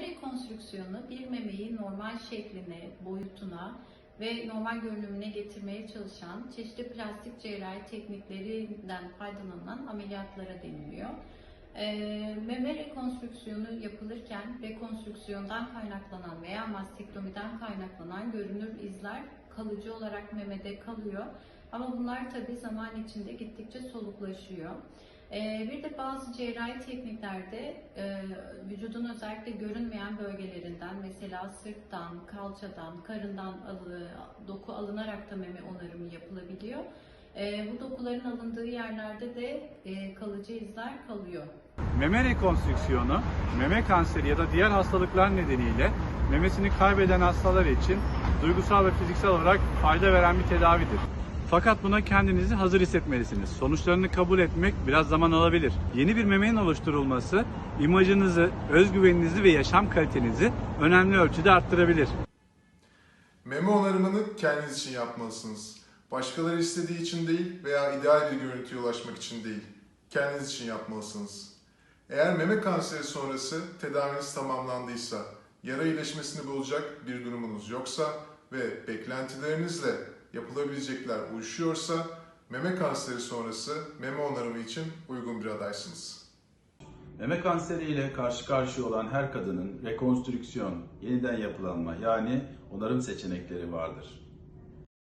rekonstrüksiyonu bir memeyi normal şekline, boyutuna ve normal görünümüne getirmeye çalışan çeşitli plastik cerrahi tekniklerinden faydalanılan ameliyatlara deniliyor. Ee, meme rekonstrüksiyonu yapılırken rekonstrüksiyondan kaynaklanan veya mastektomiden kaynaklanan görünür izler kalıcı olarak memede kalıyor. Ama bunlar tabii zaman içinde gittikçe soluklaşıyor. Ee, bir de bazı cerrahi tekniklerde e, vücudun özellikle görünmeyen bölgelerinden mesela sırttan, kalçadan, karından doku alınarak da meme onarımı yapılabiliyor. Ee, bu dokuların alındığı yerlerde de e, kalıcı izler kalıyor. Meme rekonstrüksiyonu, meme kanseri ya da diğer hastalıklar nedeniyle memesini kaybeden hastalar için duygusal ve fiziksel olarak fayda veren bir tedavidir. Fakat buna kendinizi hazır hissetmelisiniz. Sonuçlarını kabul etmek biraz zaman alabilir. Yeni bir memenin oluşturulması imajınızı, özgüveninizi ve yaşam kalitenizi önemli ölçüde arttırabilir. Meme onarımını kendiniz için yapmalısınız. Başkaları istediği için değil veya ideal bir görüntüye ulaşmak için değil. Kendiniz için yapmalısınız. Eğer meme kanseri sonrası tedaviniz tamamlandıysa, yara iyileşmesini bulacak bir durumunuz yoksa ve beklentilerinizle yapılabilecekler uyuşuyorsa, meme kanseri sonrası meme onarımı için uygun bir adaysınız. Meme kanseriyle karşı karşıya olan her kadının rekonstrüksiyon, yeniden yapılanma yani onarım seçenekleri vardır.